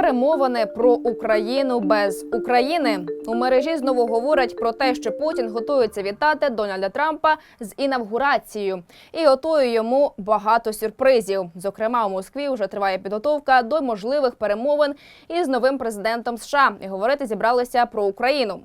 Перемовини про Україну без України у мережі знову говорять про те, що Путін готується вітати Дональда Трампа з інавгурацією і готує йому багато сюрпризів. Зокрема, у Москві вже триває підготовка до можливих перемовин із новим президентом США. І говорити зібралися про Україну.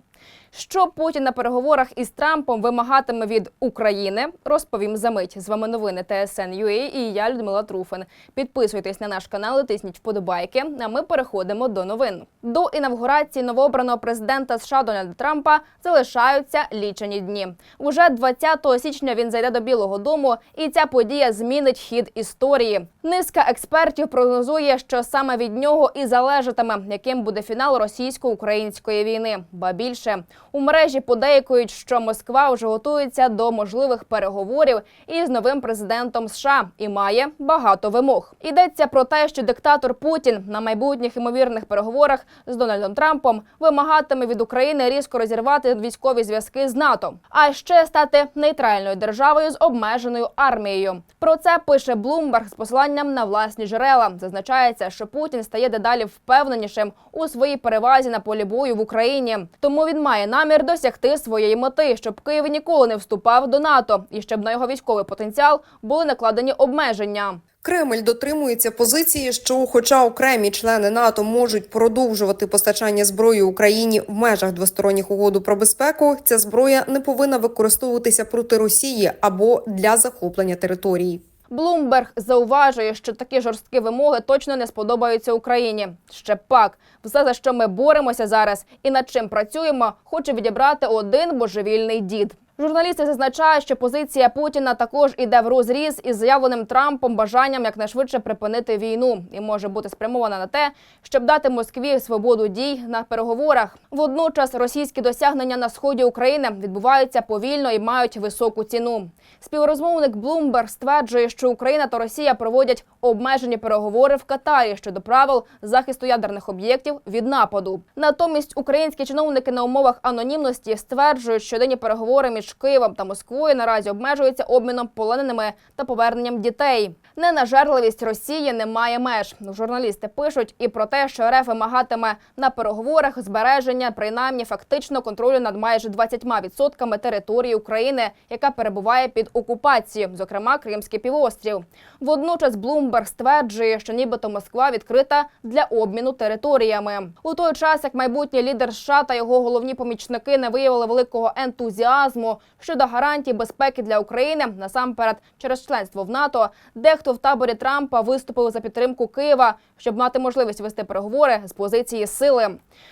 Що Путін на переговорах із Трампом вимагатиме від України, розповім за мить. З вами новини ТСН.UA і я Людмила Труфин. Підписуйтесь на наш канал, і тисніть вподобайки. А ми переходимо до новин. До інавгурації новообраного президента США Дональда Трампа залишаються лічені дні. Уже 20 січня він зайде до Білого Дому, і ця подія змінить хід історії. Низка експертів прогнозує, що саме від нього і залежатиме, яким буде фінал російсько-української війни. Ба більше у мережі подейкують, що Москва вже готується до можливих переговорів із новим президентом США і має багато вимог. Йдеться про те, що диктатор Путін на майбутніх імовірних переговорах з Дональдом Трампом вимагатиме від України різко розірвати військові зв'язки з НАТО, а ще стати нейтральною державою з обмеженою армією. Про це пише Блумберг з посиланням на власні джерела. Зазначається, що Путін стає дедалі впевненішим у своїй перевазі на полі бою в Україні. Тому він має намір досягти своєї мети, щоб Київ ніколи не вступав до НАТО і щоб на його військовий потенціал були накладені обмеження. Кремль дотримується позиції, що, хоча окремі члени НАТО можуть продовжувати постачання зброї Україні в межах двосторонніх угод про безпеку, ця зброя не повинна використовуватися проти Росії або для захоплення території. Блумберг зауважує, що такі жорсткі вимоги точно не сподобаються Україні. Ще пак, все за що ми боремося зараз і над чим працюємо, хоче відібрати один божевільний дід. Журналісти зазначають, що позиція Путіна також іде в розріз із заявленим Трампом бажанням якнайшвидше припинити війну і може бути спрямована на те, щоб дати Москві свободу дій на переговорах. Водночас російські досягнення на сході України відбуваються повільно і мають високу ціну. Співрозмовник Блумберг стверджує, що Україна та Росія проводять обмежені переговори в Катарі щодо правил захисту ядерних об'єктів від нападу. Натомість українські чиновники на умовах анонімності стверджують, що нині переговори між Києвом та Москвою наразі обмежуються обміном полоненими та поверненням дітей. Ненажерливість Росії не має меж. Журналісти пишуть і про те, що РФ вимагатиме на переговорах збереження принаймні фактично контролю над майже 20% території України, яка перебуває під окупацією, зокрема Кримський півострів. Водночас Блумберг стверджує, що нібито Москва відкрита для обміну територіями. У той час, як майбутній лідер США та його головні помічники не виявили великого ентузіазму щодо гарантій безпеки для України, насамперед через членство в НАТО, дехто в таборі Трампа виступив за підтримку Києва, щоб мати можливість вести переговори з позиції сили.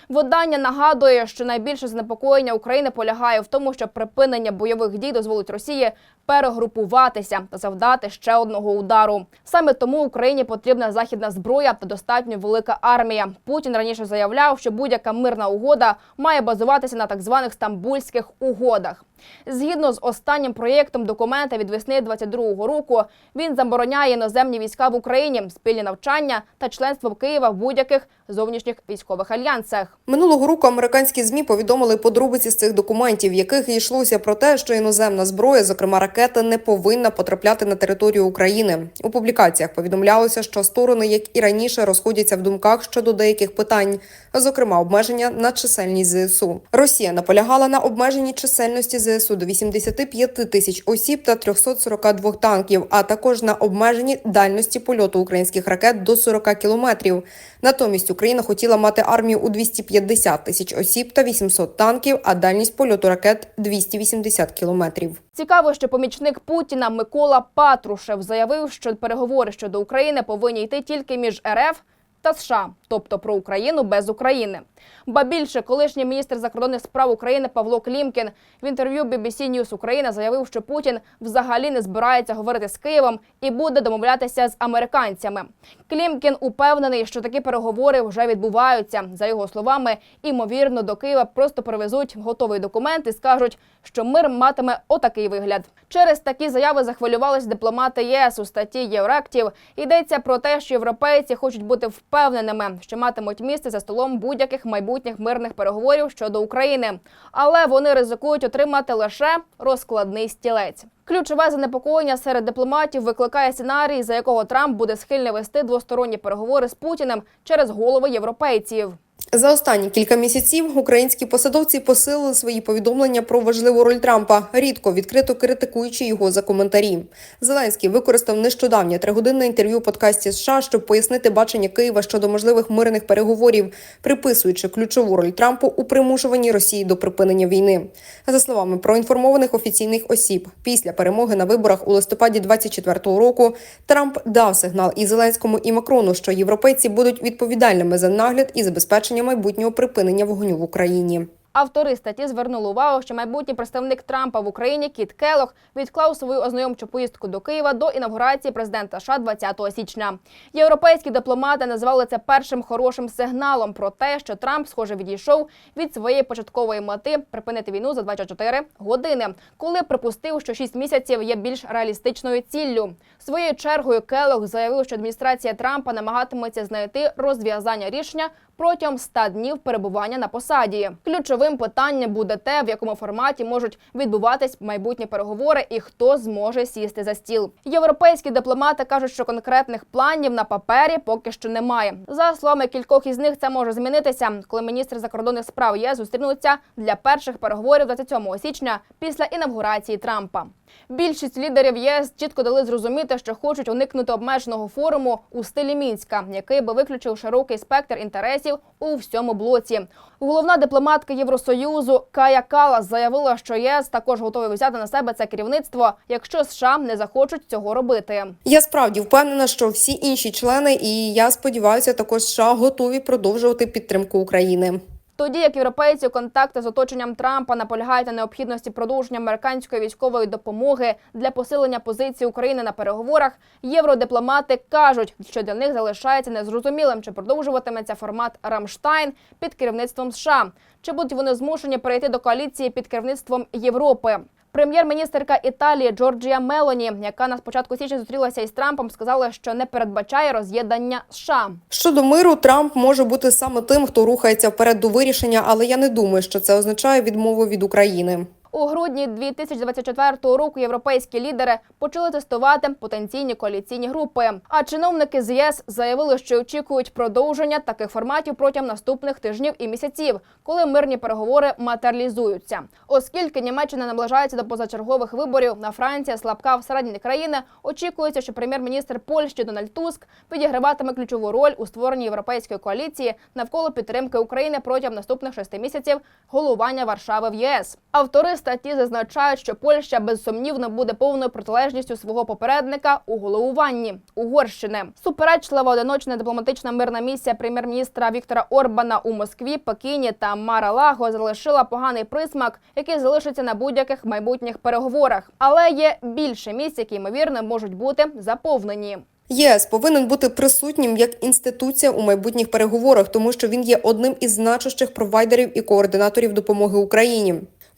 Видання нагадує, що найбільше занепокоєння України полягає в тому, що припинення бойових дій дозволить Росії перегрупуватися та завдати ще одного удару. Саме тому Україні потрібна західна зброя та достатньо велика армія. Путін раніше заявляв, що будь-яка мирна угода має базуватися на так званих стамбульських угодах. Згідно з останнім проєктом документа від весни 22-го року, він забороняє іноземні війська в Україні, спільні навчання та членство Києва в будь-яких зовнішніх військових альянсах. Минулого року американські змі повідомили подробиці з цих документів, в яких йшлося про те, що іноземна зброя, зокрема ракети, не повинна потрапляти на територію України. У публікаціях повідомлялося, що сторони, як і раніше, розходяться в думках щодо деяких питань, зокрема обмеження на чисельність ЗСУ. Росія наполягала на обмеженні чисельності ЗСУ до 85 тисяч осіб та 342 танків, а також на обмеженні дальності польоту українських ракет до 40 кілометрів. Натомість Україна хотіла мати армію у 250 тисяч осіб та 800 танків, а дальність польоту ракет 280 кілометрів. Цікаво, що помічник Путіна Микола Патрушев заявив, що переговори щодо України повинні йти тільки між РФ та США, тобто про Україну без України. Ба більше, колишній міністр закордонних справ України Павло Клімкін в інтерв'ю BBC News Україна заявив, що Путін взагалі не збирається говорити з Києвом і буде домовлятися з американцями. Клімкін упевнений, що такі переговори вже відбуваються. За його словами, імовірно, до Києва просто привезуть готовий документ і скажуть, що мир матиме отакий вигляд. Через такі заяви захвилювались дипломати ЄС у статті Єврактів. Йдеться про те, що європейці хочуть бути впевненими, що матимуть місце за столом будь-яких майбутніх мирних переговорів щодо України, але вони ризикують отримати лише розкладний стілець. Ключове занепокоєння серед дипломатів викликає сценарій, за якого Трамп буде схильний вести двосторонні переговори з Путіним через голови європейців. За останні кілька місяців українські посадовці посилили свої повідомлення про важливу роль Трампа, рідко відкрито критикуючи його за коментарі. Зеленський використав нещодавнє тригодинне інтерв'ю подкасті США, щоб пояснити бачення Києва щодо можливих мирних переговорів, приписуючи ключову роль Трампу у примушуванні Росії до припинення війни. За словами проінформованих офіційних осіб, після перемоги на виборах у листопаді 24-го року Трамп дав сигнал і Зеленському, і Макрону, що європейці будуть відповідальними за нагляд і забезпечення майбутнього припинення вогню в Україні. Автори статті звернули увагу, що майбутній представник Трампа в Україні Кіт Келох відклав свою ознайомчу поїздку до Києва до інавгурації президента США 20 січня. Європейські дипломати назвали це першим хорошим сигналом про те, що Трамп, схоже, відійшов від своєї початкової мети припинити війну за 24 години, коли припустив, що 6 місяців є більш реалістичною ціллю. Своєю чергою Келох заявив, що адміністрація Трампа намагатиметься знайти розв'язання рішення протягом 100 днів перебування на посаді. Ключовим питанням буде те, в якому форматі можуть відбуватись майбутні переговори і хто зможе сісти за стіл. Європейські дипломати кажуть, що конкретних планів на папері поки що немає. За словами кількох із них, це може змінитися, коли міністри закордонних справ ЄС зустрінуться для перших переговорів 27 січня після інавгурації Трампа. Більшість лідерів єС чітко дали зрозуміти, що хочуть уникнути обмеженого форуму у стилі мінська, який би виключив широкий спектр інтересів у всьому блоці. Головна дипломатка Євросоюзу Кая Калас заявила, що ЄС також готовий взяти на себе це керівництво, якщо США не захочуть цього робити. Я справді впевнена, що всі інші члени, і я сподіваюся, також США готові продовжувати підтримку України. Тоді як європейці контакти з оточенням Трампа наполягають на необхідності продовження американської військової допомоги для посилення позиції України на переговорах, євродипломати кажуть, що для них залишається незрозумілим, чи продовжуватиметься формат Рамштайн під керівництвом США, чи будуть вони змушені перейти до коаліції під керівництвом Європи. Прем'єр-міністерка Італії Джорджія Мелоні, яка на спочатку січня зустрілася із Трампом, сказала, що не передбачає роз'єднання США. Щодо миру, Трамп може бути саме тим, хто рухається вперед до вирішення, але я не думаю, що це означає відмову від України. У грудні 2024 року європейські лідери почали тестувати потенційні коаліційні групи. А чиновники з ЄС заявили, що очікують продовження таких форматів протягом наступних тижнів і місяців, коли мирні переговори матеріалізуються. Оскільки Німеччина наближається до позачергових виборів, на Франція слабка всередині країни. Очікується, що прем'єр-міністр Польщі Дональд Туск відіграватиме ключову роль у створенні європейської коаліції навколо підтримки України протягом наступних шести місяців головування Варшави в ЄС. Автори статті зазначають, що Польща безсумнівно буде повною протилежністю свого попередника у головуванні Угорщини. Суперечлива одиночна дипломатична мирна місія прем'єр-міністра Віктора Орбана у Москві, Пекіні та Мара-Лаго залишила поганий присмак, який залишиться на будь-яких майбутніх переговорах. Але є більше місць, які ймовірно можуть бути заповнені. ЄС повинен бути присутнім як інституція у майбутніх переговорах, тому що він є одним із значущих провайдерів і координаторів допомоги Україні.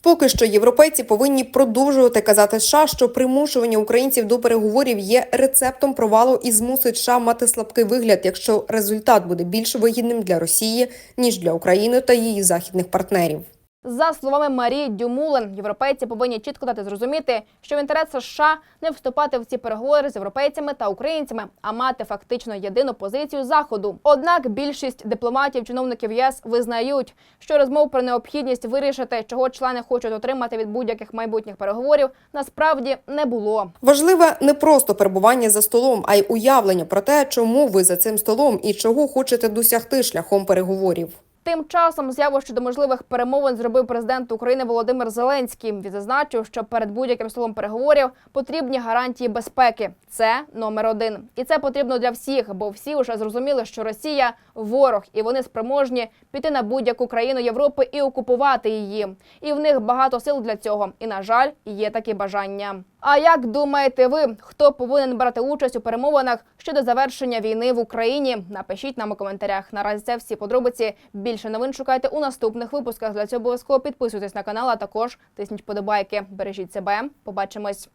Поки що європейці повинні продовжувати казати США, що примушування українців до переговорів є рецептом провалу і змусить США мати слабкий вигляд, якщо результат буде більш вигідним для Росії ніж для України та її західних партнерів. За словами Марії Дюмулен, європейці повинні чітко дати зрозуміти, що в інтересах США не вступати в ці переговори з європейцями та українцями, а мати фактично єдину позицію заходу. Однак більшість дипломатів, чиновників ЄС визнають, що розмов про необхідність вирішити, чого члени хочуть отримати від будь-яких майбутніх переговорів, насправді не було. Важливе не просто перебування за столом, а й уявлення про те, чому ви за цим столом і чого хочете досягти шляхом переговорів. Тим часом заяву щодо можливих перемовин зробив президент України Володимир Зеленський. Він зазначив, що перед будь-яким столом переговорів потрібні гарантії безпеки. Це номер один, і це потрібно для всіх, бо всі вже зрозуміли, що Росія ворог, і вони спроможні піти на будь-яку країну Європи і окупувати її. І в них багато сил для цього. І на жаль, є такі бажання. А як думаєте ви, хто повинен брати участь у перемовинах щодо завершення війни в Україні? Напишіть нам у коментарях. Наразі це всі подробиці. Більше новин шукайте у наступних випусках. Для цього обов'язково підписуйтесь на канал, а також тисніть подобайки. Бережіть себе. Побачимось.